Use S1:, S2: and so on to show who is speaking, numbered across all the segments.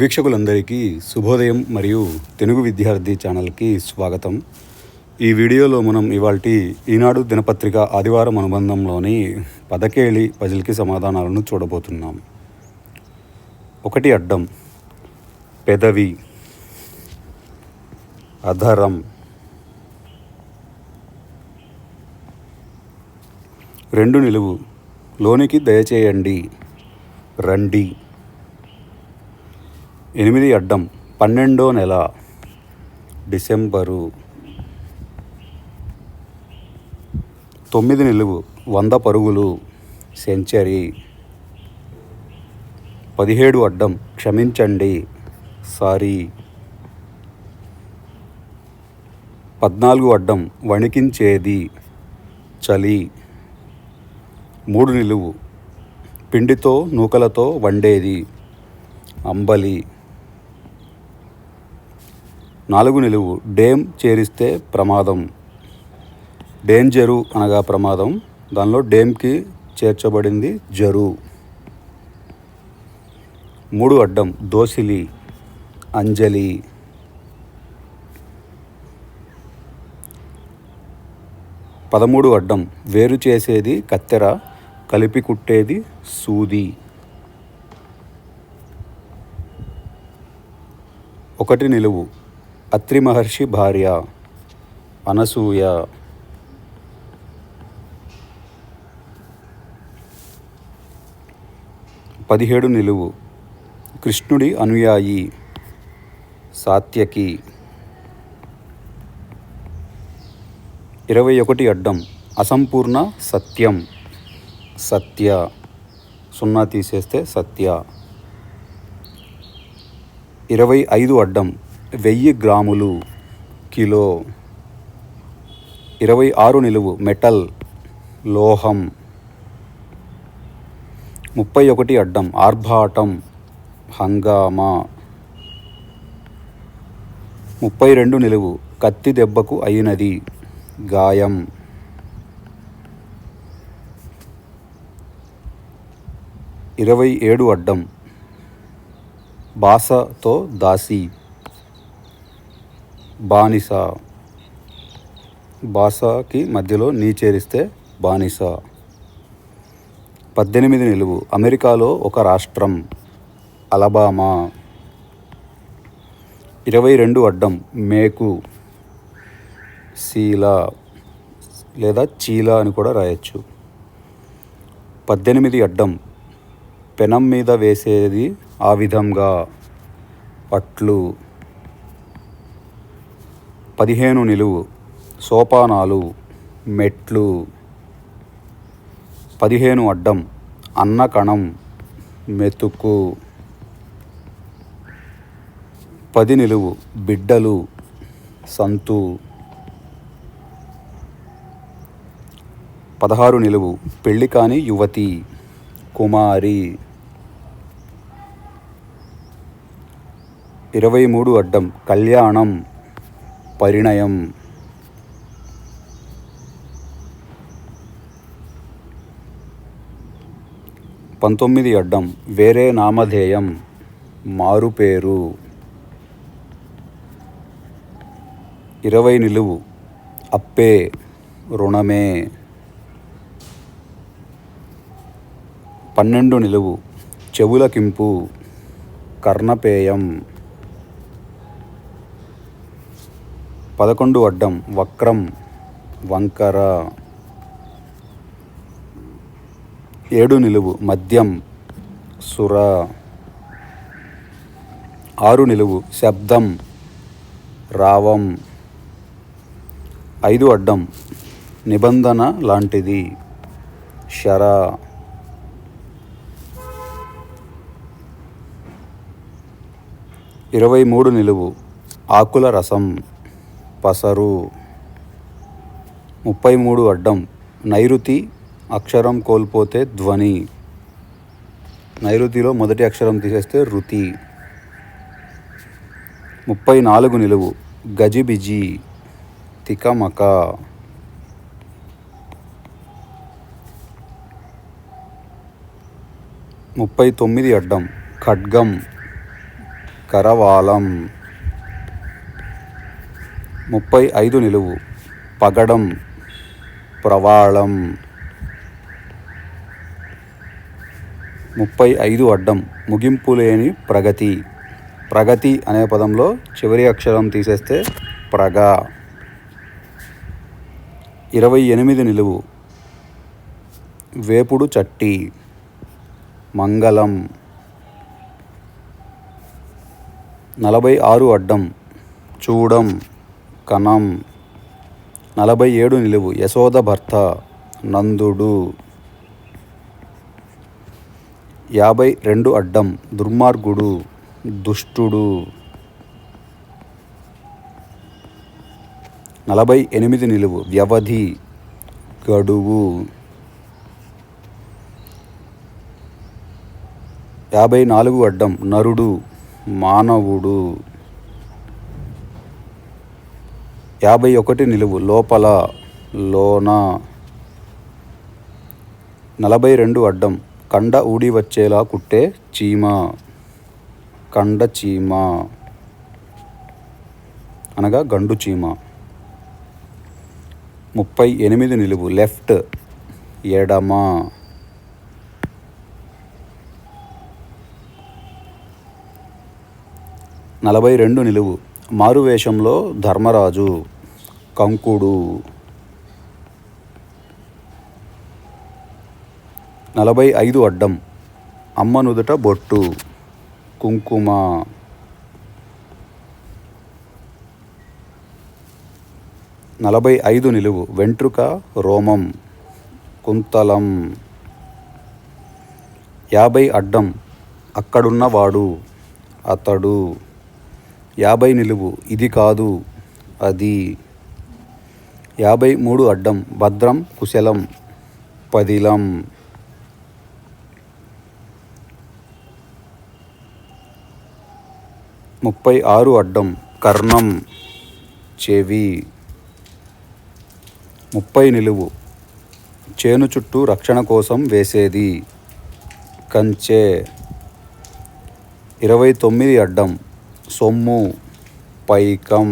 S1: వీక్షకులందరికీ శుభోదయం మరియు తెలుగు విద్యార్థి ఛానల్కి స్వాగతం. ఈ వీడియోలో మనం ఇవాల్టి ఈనాడు దినపత్రిక ఆదివారం అనుబంధంలోని పదకేళి పజిల్కి సమాధానాలను చూడబోతున్నాం. ఒకటి అడ్డం పెదవి అధరం రెండు నిలువు లోనికి దయచేయండి రండి. ఎనిమిది అడ్డం పన్నెండో నెల డిసెంబరు. తొమ్మిది నిలువు వంద పరుగులు సెంచరీ. పదిహేడు అడ్డం క్షమించండి సారీ. పద్నాలుగు అడ్డం వణికించేది చలి. మూడు నిలువు పిండితో నూకలతో వండేది అంబలి. నాలుగు నిలువు. డేమ్ చేరిస్తే ప్రమాదం. డేంజరు అనగా ప్రమాదం. దానిలో డేమ్కి చేర్చబడింది జరు. మూడు అడ్డం. దోసిలి అంజలి. పదమూడు అడ్డం. వేరు చేసేది కత్తెర కలిపి కుట్టేది సూది. ఒకటి నిలువు. అత్రి మహర్షి భార్య అనసూయ. పదిహేడు నిలువు. కృష్ణుడి అనుయాయి సాత్యకి. ఇరవై ఒకటి అడ్డం. అసంపూర్ణ సత్యం. సత్య. సున్నా తీసేస్తే సత్య. ఇరవై ఐదు అడ్డం. వెయ్యి గ్రాములు కిలో ఇరవై ఆరు నిలువు మెటల్ లోహం ముప్పై ఒకటి అడ్డం ఆర్భాటం హంగామా ముప్పై రెండు నిలువు కత్తి దెబ్బకు అయినది గాయం. ఇరవై ఏడు అడ్డం బాసతో దాసి బానిస. బాసాకి మధ్యలో నీ చేరిస్తే బానిస. పద్దెనిమిది నిలువు. అమెరికాలో ఒక రాష్ట్రం అలబామా. ఇరవై రెండు అడ్డం. మేకు. శీల లేదా చీల అని కూడా రాయొచ్చు. పద్దెనిమిది అడ్డం. పెనం మీద వేసేది ఆ విధంగా. పట్లు. పదిహేను నిలువు సోపానాలు మెట్లు పదిహేను అడ్డం అన్నకణం మెతుకు పది నిలువు బిడ్డలు సంతు పదహారు నిలువు పెళ్ళి కాని యువతి కుమారి ఇరవై మూడు అడ్డం కళ్యాణం పరిణయం. పంతొమ్మిది అడ్డం వేరే నామధేయం మారుపేరు. ఇరవై నిలువు అప్పే రుణమే. పన్నెండు నిలువు చెవులకింపు కర్ణపేయం. పదకొండు అడ్డం వక్రం వంకర. ఏడు నిలువు మద్యం సుర. ఆరు నిలువు శబ్దం రావం. ఐదు అడ్డం నిబంధన లాంటిది. శర. ఇరవై మూడు నిలువు ఆకుల రసం. పసరు. ముప్పై మూడు అడ్డం. నైరుతి అక్షరం కోల్పోతే ధ్వని. నైరుతిలో మొదటి అక్షరం తీసేస్తే రుతి ముప్పై నాలుగు నిలువు. గజిబిజి. తికమక. ముప్పై తొమ్మిది అడ్డం. ఖడ్గం. కరవాలం. ముప్పై ఐదు నిలువు. పగడం ప్రవాళం. ముప్పై ఐదు అడ్డం. ముగింపు లేని ప్రగతి. ప్రగతి అనే పదంలో చివరి అక్షరం తీసేస్తే ప్రగ. ఇరవై ఎనిమిది నిలువు. వేపుడు చట్టి. మంగళం. నలభై ఆరు అడ్డం. చూడం. కణం నలభై ఏడు నిలువు. యశోద భర్త నందుడు. యాభై రెండు అడ్డం దుర్మార్గుడు దుష్టుడు. నలభై ఎనిమిది నిలువు వ్యవధి గడువు. యాభై నాలుగు అడ్డం నరుడు మానవుడు. యాభై ఒకటి నిలువు లోపల లోన నలభై రెండు అడ్డం కండ ఊడి వచ్చేలా కుట్టే చీమ. కండ చీమ. అనగా గండు చీమ. ముప్పై ఎనిమిది నిలువు లెఫ్ట్ ఎడమ. నలభై రెండు నిలువు మారువేషంలో ధర్మరాజు కంకుడు నలభై ఐదు అడ్డం అమ్మ నుదుట బొట్టు కుంకుమ నలభై ఐదు నిలువు వెంట్రుక రోమం కుంతలం యాభై అడ్డం అక్కడున్నవాడు అతడు యాభై నిలువు. ఇది కాదు అది యాభై మూడు అడ్డం. భద్రం కుశలం పదిలం. ముప్పై ఆరు అడ్డం. కర్ణం చెవి. ముప్పై నిలువు. చేను చుట్టూ రక్షణ కోసం వేసేది. కంచె. ఇరవై తొమ్మిది అడ్డం. సొమ్ము పైకం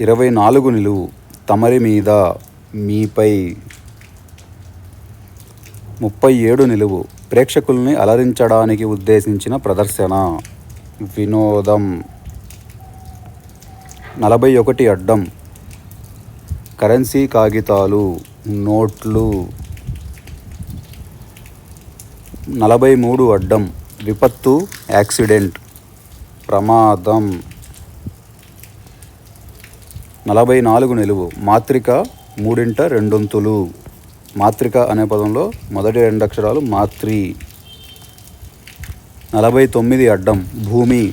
S1: ఇరవై నాలుగు నిలువు తమరి మీద మీపై ముప్పై ఏడు నిలువు ప్రేక్షకుల్ని అలరించడానికి ఉద్దేశించిన ప్రదర్శన వినోదం నలభై ఒకటి అడ్డం కరెన్సీ కాగితాలు నోట్లు నలభై మూడు అడ్డం విపత్తు యాక్సిడెంట్. ప్రమాదం. నలభై నాలుగు నిలువు. మాత్రిక మూడింట రెండొంతులు. మాత్రిక అనే పదంలో మొదటి రెండు అక్షరాలు మాత్రి. నలభై తొమ్మిది అడ్డం. భూమి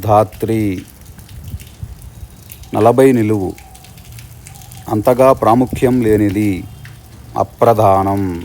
S1: ధాత్రి. నలభై నిలువు. అంతగా ప్రాముఖ్యం లేనిది. అప్రధానం.